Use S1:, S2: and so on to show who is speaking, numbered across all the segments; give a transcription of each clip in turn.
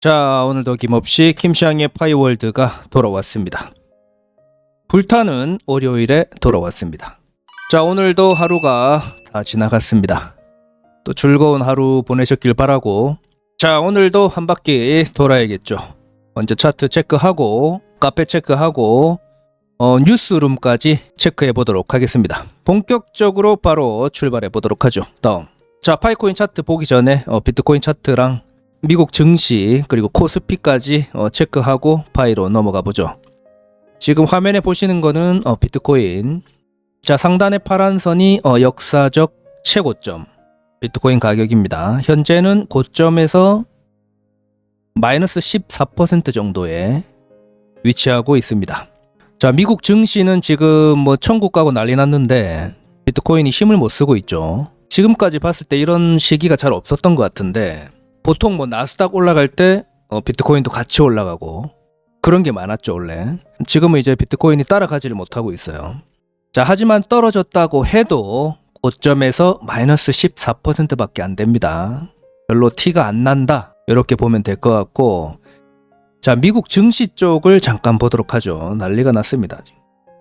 S1: 자, 오늘도 김없이 김시향의 파이월드가 돌아왔습니다. 불타는 월요일에 돌아왔습니다. 자, 오늘도 하루가 다 지나갔습니다. 또 즐거운 하루 보내셨길 바라고. 자, 오늘도 한 바퀴 돌아야겠죠. 먼저 차트 체크하고, 카페 체크하고, 어, 뉴스룸까지 체크해 보도록 하겠습니다. 본격적으로 바로 출발해 보도록 하죠. 다음. 자, 파이코인 차트 보기 전에 어, 비트코인 차트랑 미국 증시 그리고 코스피까지 어, 체크하고 파이로 넘어가 보죠. 지금 화면에 보시는 거는 어, 비트코인. 자 상단의 파란 선이 어, 역사적 최고점 비트코인 가격입니다. 현재는 고점에서 마이너스 14% 정도에 위치하고 있습니다. 자 미국 증시는 지금 뭐 천국 가고 난리 났는데 비트코인이 힘을 못 쓰고 있죠. 지금까지 봤을 때 이런 시기가 잘 없었던 것 같은데 보통 뭐 나스닥 올라갈 때 어, 비트코인도 같이 올라가고 그런 게 많았죠 원래. 지금은 이제 비트코인이 따라가지를 못하고 있어요. 자 하지만 떨어졌다고 해도 고점에서 마이너스 14%밖에 안 됩니다. 별로 티가 안 난다. 이렇게 보면 될 것 같고 자 미국 증시 쪽을 잠깐 보도록 하죠 난리가 났습니다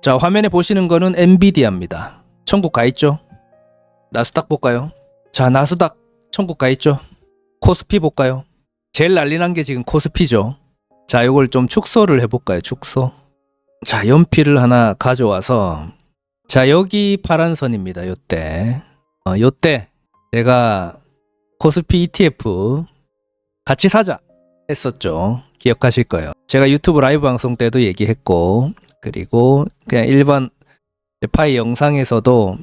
S1: 자 화면에 보시는 거는 엔비디아입니다 천국 가 있죠 나스닥 볼까요 자 나스닥 천국 가 있죠 코스피 볼까요? 제일 난리 난 게 지금 코스피죠. 자, 이걸 좀 축소를 해볼까요? 축소. 자, 연필을 하나 가져와서 자, 여기 파란 선입니다. 요때. 어, 요때 제가 코스피 ETF 같이 사자 했었죠. 기억하실 거예요. 제가 유튜브 라이브 방송 때도 얘기했고 그리고 그냥 일반 파이 영상에서도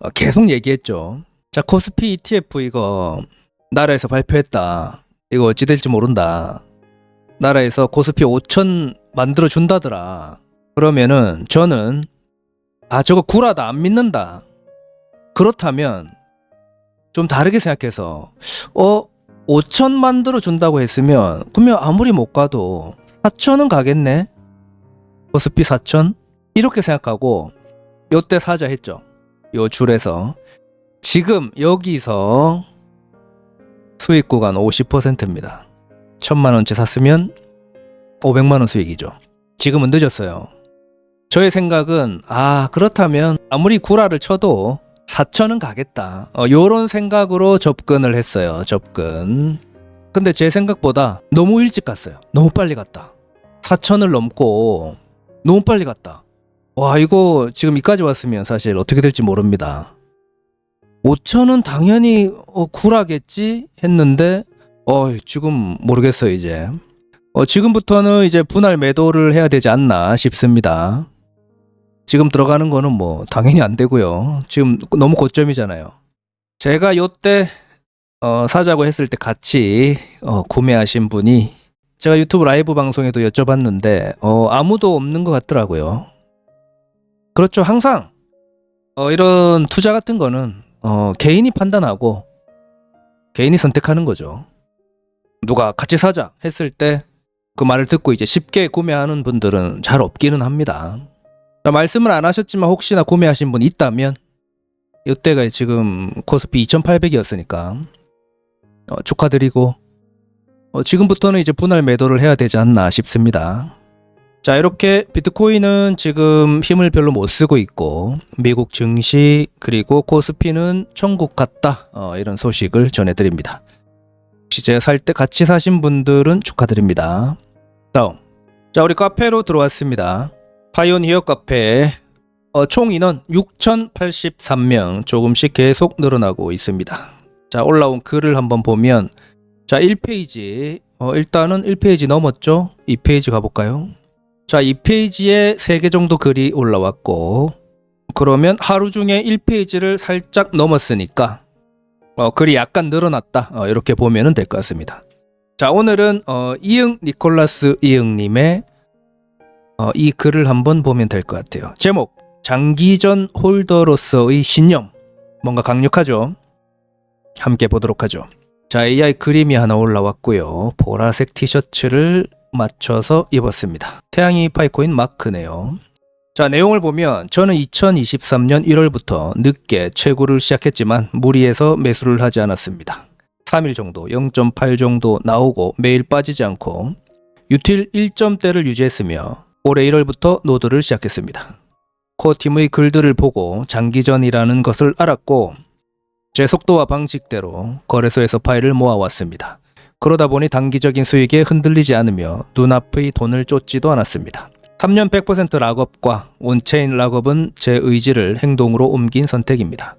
S1: 어, 계속 얘기했죠. 자, 코스피 ETF 이거 나라에서 발표했다. 이거 어찌 될지 모른다. 나라에서 고스피 5천 만들어 준다더라. 그러면은 저는 아 저거 구라다 안 믿는다. 그렇다면 좀 다르게 생각해서 어 5천 만 들어 준다고 했으면 그러면 아무리 못 가도 4천은 가겠네. 고스피 4천 이렇게 생각하고 요때 사자 했죠. 요 줄에서 지금 여기서 수익 구간 50%입니다. 천만 원치 샀으면 500만 원 수익이죠. 지금은 늦었어요. 저의 생각은 아 그렇다면 아무리 구라를 쳐도 4천은 가겠다. 어, 요런 생각으로 접근을 했어요. 접근. 근데 제 생각보다 너무 일찍 갔어요. 너무 빨리 갔다. 4천을 넘고 너무 빨리 갔다. 와 이거 지금 이까지 왔으면 사실 어떻게 될지 모릅니다. 5천은 당연히 어, 굴하겠지 했는데 어 지금 모르겠어요 이제 어, 지금부터는 이제 분할 매도를 해야 되지 않나 싶습니다. 지금 들어가는 거는 뭐 당연히 안 되고요. 지금 너무 고점이잖아요. 제가 요때 어, 사자고 했을 때 같이 어, 구매하신 분이 제가 유튜브 라이브 방송에도 여쭤봤는데 어, 아무도 없는 것 같더라고요. 그렇죠. 항상 어, 이런 투자 같은 거는 어, 개인이 판단하고 개인이 선택하는 거죠. 누가 같이 사자 했을 때 그 말을 듣고 이제 쉽게 구매하는 분들은 잘 없기는 합니다. 자, 말씀을 안 하셨지만 혹시나 구매하신 분 있다면 이때가 지금 코스피 2,800이었으니까 어, 축하드리고 어, 지금부터는 이제 분할 매도를 해야 되지 않나 싶습니다. 자, 이렇게 비트코인은 지금 힘을 별로 못 쓰고 있고, 미국 증시, 그리고 코스피는 천국 같다. 어, 이런 소식을 전해드립니다. 혹시 제가 살 때 같이 사신 분들은 축하드립니다. 다음. 자, 우리 카페로 들어왔습니다. 파이오니어 카페. 어, 총 인원 6,083명. 조금씩 계속 늘어나고 있습니다. 자, 올라온 글을 한번 보면, 자, 1페이지. 어, 일단은 1페이지 넘었죠? 2페이지 가볼까요? 자, 이 페이지에 3개 정도 글이 올라왔고 그러면 하루 중에 1페이지를 살짝 넘었으니까 어, 글이 약간 늘어났다. 어, 이렇게 보면 될 것 같습니다. 자, 오늘은 어, 이응 니콜라스 이응님의 어, 이 글을 한번 보면 될 것 같아요. 제목 장기전 홀더로서의 신념 뭔가 강력하죠. 함께 보도록 하죠. 자, AI 그림이 하나 올라왔고요. 보라색 티셔츠를 맞춰서 입었습니다. 태양이 파이코인 마크네요. 자, 내용을 보면 저는 2023년 1월부터 늦게 채굴을 시작했지만 무리해서 매수를 하지 않았습니다. 3일 정도, 0.8 정도 나오고 매일 빠지지 않고 유틸 1점대를 유지했으며 올해 1월부터 노드를 시작했습니다. 코팀의 글들을 보고 장기전이라는 것을 알았고 제 속도와 방식대로 거래소에서 파일을 모아왔습니다. 그러다 보니 단기적인 수익에 흔들리지 않으며 눈앞의 돈을 쫓지도 않았습니다. 3년 100% 락업과 온체인 락업은 제 의지를 행동으로 옮긴 선택입니다.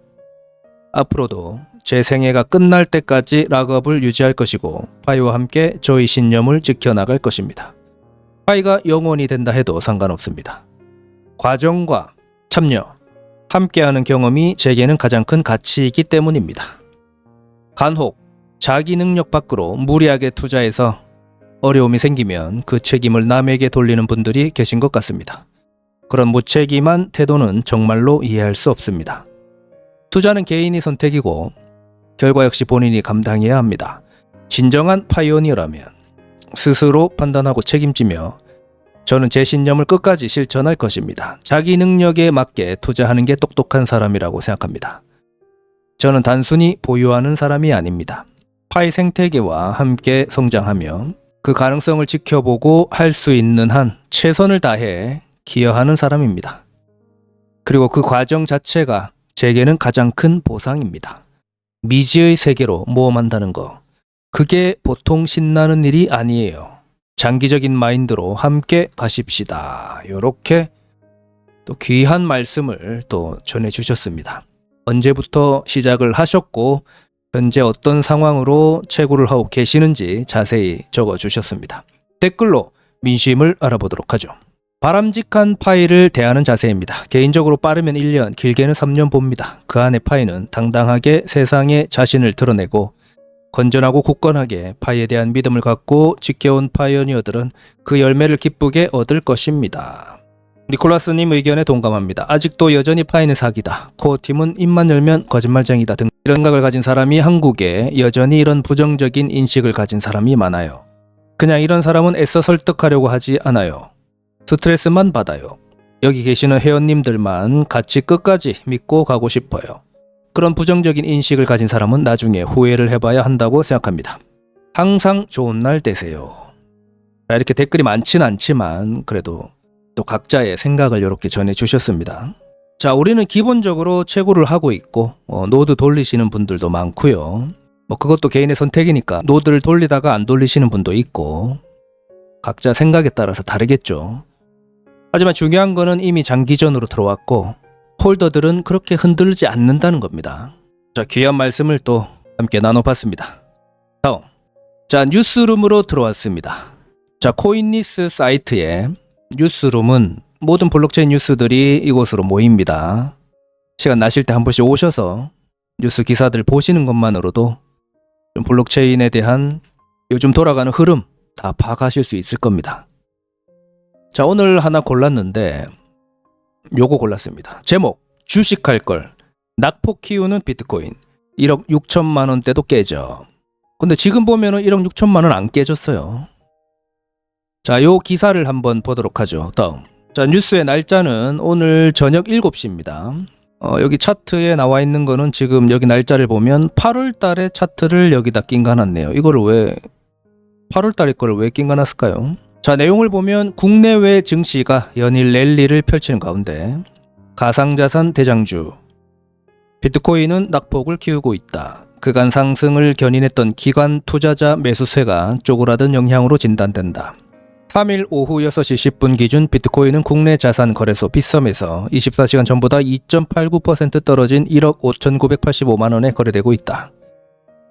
S1: 앞으로도 제 생애가 끝날 때까지 락업을 유지할 것이고 파이와 함께 저의 신념을 지켜나갈 것입니다. 파이가 영원히 된다 해도 상관없습니다. 과정과 참여, 함께하는 경험이 제게는 가장 큰 가치이기 때문입니다. 간혹 자기 능력 밖으로 무리하게 투자해서 어려움이 생기면 그 책임을 남에게 돌리는 분들이 계신 것 같습니다. 그런 무책임한 태도는 정말로 이해할 수 없습니다. 투자는 개인이 선택이고 결과 역시 본인이 감당해야 합니다. 진정한 파이오니어라면 스스로 판단하고 책임지며 저는 제 신념을 끝까지 실천할 것입니다. 자기 능력에 맞게 투자하는 게 똑똑한 사람이라고 생각합니다. 저는 단순히 보유하는 사람이 아닙니다. 파이 생태계와 함께 성장하며 그 가능성을 지켜보고 할 수 있는 한 최선을 다해 기여하는 사람입니다. 그리고 그 과정 자체가 제게는 가장 큰 보상입니다. 미지의 세계로 모험한다는 거. 그게 보통 신나는 일이 아니에요. 장기적인 마인드로 함께 가십시다. 요렇게 또 귀한 말씀을 또 전해 주셨습니다. 언제부터 시작을 하셨고 현재 어떤 상황으로 채굴을 하고 계시는지 자세히 적어 주셨습니다. 댓글로 민심을 알아보도록 하죠. 바람직한 파일을 대하는 자세입니다. 개인적으로 빠르면 1년, 길게는 3년 봅니다. 그 안에 파이는 당당하게 세상에 자신을 드러내고 건전하고 굳건하게 파이에 대한 믿음을 갖고 지켜온 파이어니어들은 그 열매를 기쁘게 얻을 것입니다. 니콜라스님 의견에 동감합니다. 아직도 여전히 파이는 사기다. 코어 팀은 입만 열면 거짓말쟁이다 등 이런 생각을 가진 사람이 한국에 여전히 이런 부정적인 인식을 가진 사람이 많아요. 그냥 이런 사람은 애써 설득하려고 하지 않아요. 스트레스만 받아요. 여기 계시는 회원님들만 같이 끝까지 믿고 가고 싶어요. 그런 부정적인 인식을 가진 사람은 나중에 후회를 해봐야 한다고 생각합니다. 항상 좋은 날 되세요. 자, 이렇게 댓글이 많지는 않지만 그래도 또 각자의 생각을 이렇게 전해 주셨습니다. 자, 우리는 기본적으로 채굴을 하고 있고 어, 노드 돌리시는 분들도 많고요. 뭐 그것도 개인의 선택이니까 노드를 돌리다가 안 돌리시는 분도 있고 각자 생각에 따라서 다르겠죠. 하지만 중요한 거는 이미 장기전으로 들어왔고 홀더들은 그렇게 흔들지 않는다는 겁니다. 자, 귀한 말씀을 또 함께 나눠봤습니다. 다음. 자, 뉴스룸으로 들어왔습니다. 자, 코인니스 사이트에 뉴스룸은 모든 블록체인 뉴스들이 이곳으로 모입니다. 시간 나실 때 한 번씩 오셔서 뉴스 기사들 보시는 것만으로도 좀 블록체인에 대한 요즘 돌아가는 흐름 다 파악하실 수 있을 겁니다. 자, 오늘 하나 골랐는데 요거 골랐습니다. 제목 주식할 걸 낙폭 키우는 비트코인 1억 6천만 원대도 깨져. 근데 지금 보면은 1억 6천만 원 안 깨졌어요. 자, 요 기사를 한번 보도록 하죠. 다음. 자, 뉴스의 날짜는 오늘 저녁 7시입니다. 어, 여기 차트에 나와 있는 거는 지금 여기 날짜를 보면 8월 달에 차트를 여기다 낀가 놨네요. 이거를 왜 8월 달에 거를 왜 낀가 놨을까요? 자, 내용을 보면 국내외 증시가 연일 랠리를 펼치는 가운데 가상자산 대장주 비트코인은 낙폭을 키우고 있다. 그간 상승을 견인했던 기관 투자자 매수세가 쪼그라든 영향으로 진단된다. 3일 오후 6시 10분 기준 비트코인은 국내 자산 거래소 빗썸에서 24시간 전보다 2.89% 떨어진 1억 5,985만 원에 거래되고 있다.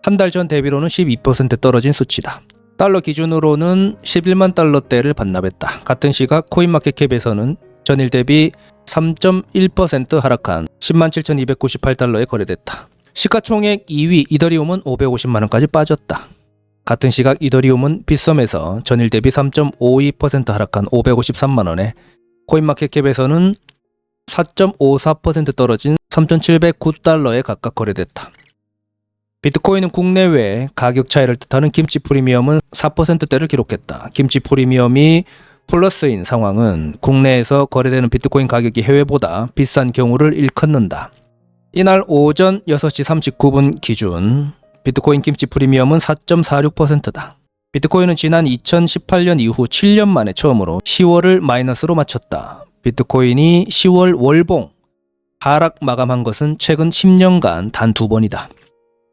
S1: 한 달 전 대비로는 12% 떨어진 수치다. 달러 기준으로는 11만 달러대를 반납했다. 같은 시각 코인마켓캡에서는 전일 대비 3.1% 하락한 10만 7,298달러에 거래됐다. 시가총액 2위 이더리움은 550만 원까지 빠졌다. 같은 시각 이더리움은 빗썸에서 전일 대비 3.52% 하락한 553만 원에 코인마켓캡에서는 4.54% 떨어진 3,709달러에 각각 거래됐다. 비트코인은 국내외 가격 차이를 뜻하는 김치 프리미엄은 4%대를 기록했다. 김치 프리미엄이 플러스인 상황은 국내에서 거래되는 비트코인 가격이 해외보다 비싼 경우를 일컫는다. 이날 오전 6시 39분 기준 비트코인 김치 프리미엄은 4.46%다. 비트코인은 지난 2018년 이후 7년 만에 처음으로 10월을 마이너스로 마쳤다. 비트코인이 10월 월봉 하락 마감한 것은 최근 10년간 단 두 번이다.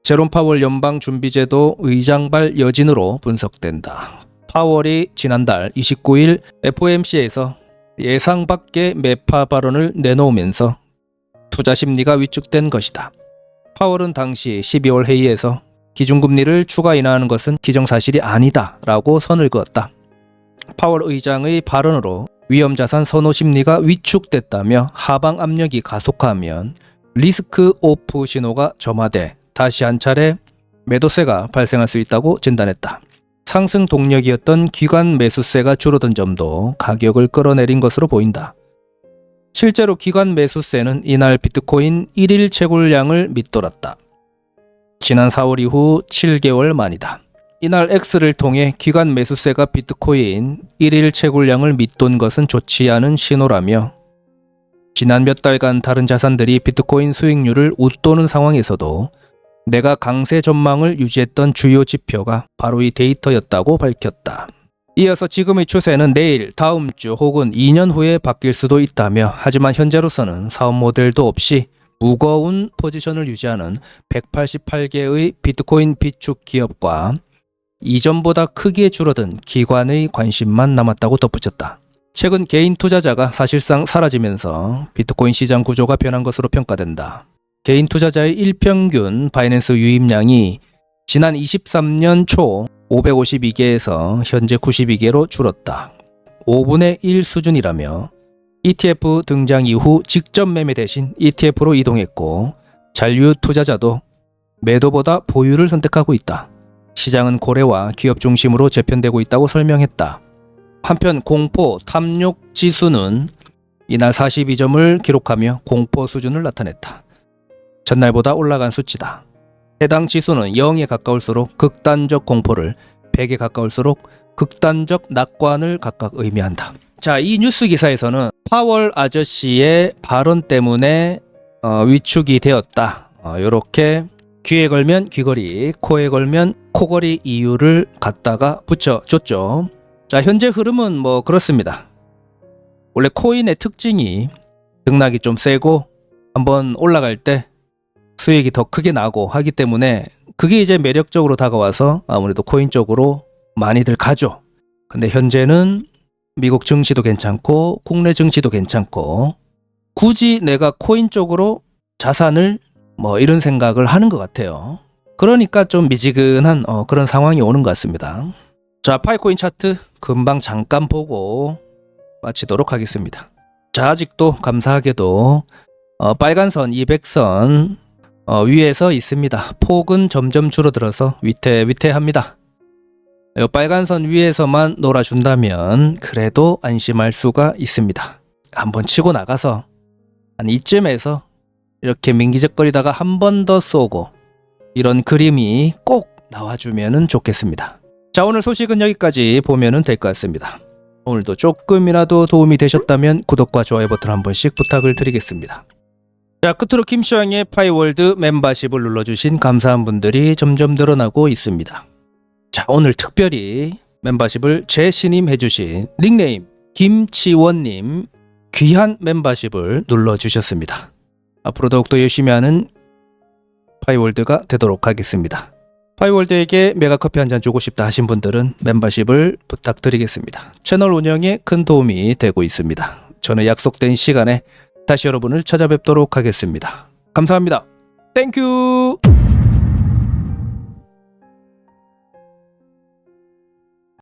S1: 제롬 파월 연방 준비제도 의장발 여진으로 분석된다. 파월이 지난달 29일 FOMC에서 예상 밖의 매파 발언을 내놓으면서 투자 심리가 위축된 것이다. 파월은 당시 12월 회의에서 기준금리를 추가 인하하는 것은 기정사실이 아니다 라고 선을 그었다. 파월 의장의 발언으로 위험자산 선호 심리가 위축됐다며 하방 압력이 가속화하면 리스크 오프 신호가 점화돼 다시 한 차례 매도세가 발생할 수 있다고 진단했다. 상승 동력이었던 기관 매수세가 줄어든 점도 가격을 끌어내린 것으로 보인다. 실제로 기관 매수세는 이날 비트코인 1일 채굴량을 밑돌았다. 지난 4월 이후 7개월 만이다. 이날 X를 통해 기관 매수세가 비트코인 1일 채굴량을 밑돈 것은 좋지 않은 신호라며 지난 몇 달간 다른 자산들이 비트코인 수익률을 웃도는 상황에서도 내가 강세 전망을 유지했던 주요 지표가 바로 이 데이터였다고 밝혔다. 이어서 지금의 추세는 내일, 다음 주 혹은 2년 후에 바뀔 수도 있다며 하지만 현재로서는 사업 모델도 없이 무거운 포지션을 유지하는 188개의 비트코인 비축 기업과 이전보다 크게 줄어든 기관의 관심만 남았다고 덧붙였다. 최근 개인 투자자가 사실상 사라지면서 비트코인 시장 구조가 변한 것으로 평가된다. 개인 투자자의 일평균 바이낸스 유입량이 지난 23년 초 552개에서 현재 92개로 줄었다. 5분의 1 수준이라며 ETF 등장 이후 직접 매매 대신 ETF로 이동했고 잔류 투자자도 매도보다 보유를 선택하고 있다. 시장은 고래와 기업 중심으로 재편되고 있다고 설명했다. 한편 공포 탐욕 지수는 이날 42점을 기록하며 공포 수준을 나타냈다. 전날보다 올라간 수치다. 해당 지수는 0에 가까울수록 극단적 공포를, 100에 가까울수록 극단적 낙관을 각각 의미한다. 자, 이 뉴스 기사에서는 파월 아저씨의 발언 때문에 어, 위축이 되었다. 이렇게 귀에 걸면 귀걸이, 코에 걸면 코걸이 이유를 갖다가 붙여줬죠. 자, 현재 흐름은 뭐 그렇습니다. 원래 코인의 특징이 등락이 좀 세고 한번 올라갈 때 수익이 더 크게 나고 하기 때문에 그게 이제 매력적으로 다가와서 아무래도 코인 쪽으로 많이들 가죠. 근데 현재는 미국 증시도 괜찮고 국내 증시도 괜찮고 굳이 내가 코인 쪽으로 자산을 뭐 이런 생각을 하는 것 같아요. 그러니까 좀 미지근한 어, 그런 상황이 오는 것 같습니다. 자, 파이코인 차트 금방 잠깐 보고 마치도록 하겠습니다. 자, 아직도 감사하게도 어, 빨간 선 200선 어, 위에서 있습니다. 폭은 점점 줄어들어서 위태 위태합니다. 이 빨간 선 위에서만 놀아준다면 그래도 안심할 수가 있습니다. 한번 치고 나가서 한 이쯤에서 이렇게 민기적거리다가 한 번 더 쏘고 이런 그림이 꼭 나와주면 좋겠습니다. 자 오늘 소식은 여기까지 보면 될 것 같습니다. 오늘도 조금이라도 도움이 되셨다면 구독과 좋아요 버튼 한 번씩 부탁을 드리겠습니다. 자 끝으로 김시황의 파이월드 멤버십을 눌러주신 감사한 분들이 점점 늘어나고 있습니다. 자 오늘 특별히 멤버십을 재신임해주신 닉네임 김치원님 귀한 멤버십을 눌러주셨습니다. 앞으로 더욱더 열심히 하는 파이월드가 되도록 하겠습니다. 파이월드에게 메가커피 한 잔 주고 싶다 하신 분들은 멤버십을 부탁드리겠습니다. 채널 운영에 큰 도움이 되고 있습니다. 저는 약속된 시간에 다시 여러분을 찾아뵙도록 하겠습니다. 감사합니다. 땡큐!